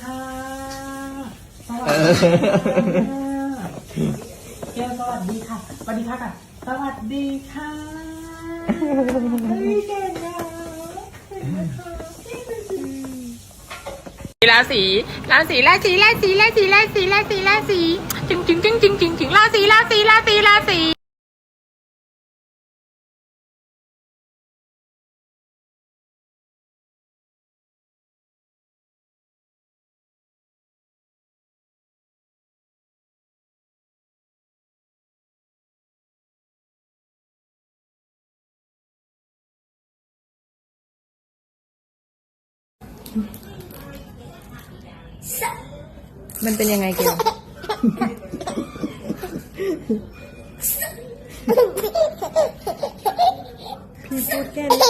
ค่ะ สวัสดีค่ะแก้วสวัสดีค่ะ สวัสดีค่ะกันสวัสดีค่ะเฮ้ยเก่งนะเก่งนะคะราศีราศีราศีราศีราศีราศีราศีราศีจึงจึงจึงจึงจึงจึงราศีราศีราศีราศี มันเป็นยังไงเกลพี่พูดแค่นี้！